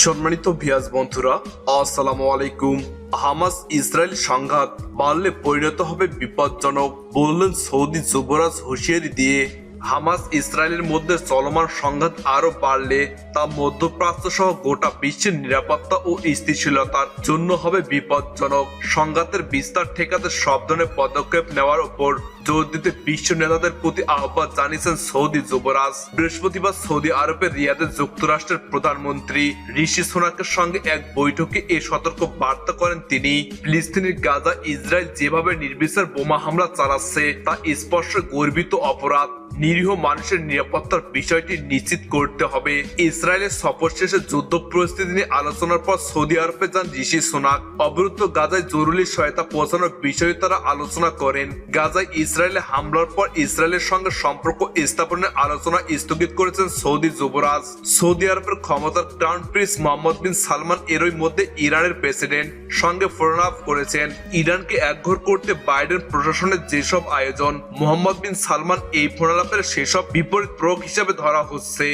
সম্মানিত ভিয়াজ বন্ধুরা, আসসালামু আলাইকুম। হামাস ইসরায়েল সংঘাত বাড়লে পরিণত হবে বিপজ্জনক, বললেন সৌদি যুবরাজ হুঁশিয়ারি দিয়ে। হামাস ইসরায়েলের মধ্যে চলমান সংঘাত আরও বাড়লে তা মধ্যপ্রাচ্য সহ গোটা বিশ্বের নিরাপত্তা ও স্থিতিশীলতার জন্য হবে বিপজ্জনক। সংঘাতের বিস্তার ঠেকাতে সব ধরনের পদক্ষেপ নেওয়ার উপর জোর দিতে বিশ্ব নেতাদের প্রতি আহ্বান জানিয়েছেন সৌদি যুবরাজ। বৃহস্পতিবার সৌদি আরবের রিয়াদে যুক্তরাষ্ট্রের প্রধানমন্ত্রী ঋষি সোনাকের সঙ্গে এক বৈঠকে এ সতর্ক বার্তা করেন তিনি। ফিলিস্তিনের গাজা ইসরায়েল যেভাবে নির্বিচার বোমা হামলা চালাচ্ছে, তা গর্বিত অপরাধ। নিরীহ মানুষের নিরাপত্তার বিষয়টি নিশ্চিত করতে হবে। ইসরায়েলের সফর শেষে যুদ্ধ পরিস্থিতি নিয়ে আলোচনার পর সৌদি আরবে যান ঋষি সোনাক। অবরুদ্ধ গাজায় জরুরি সহায়তা পৌঁছানোর বিষয়ে তারা আলোচনা করেন। গাজায় ইসরায়েলে হামলার পর ইসরায়েলের সঙ্গে সম্পর্ক স্থাপনের আলোচনা স্থগিত করেছেন সৌদি যুবরাজ। সৌদি আরবের ক্ষমতার crown prince Mohammed bin Salman এরই মধ্যে ইরানের প্রেসিডেন্ট সঙ্গে ফোনাপ করেছেন। ইরানকে একঘর করতে বাইডেন প্রশাসনের যেসব আয়োজন, মোহাম্মদ বিন সালমান এই ফোনালাপের সেসব বিপরীত প্রয়োগ হিসাবে ধরা হচ্ছে।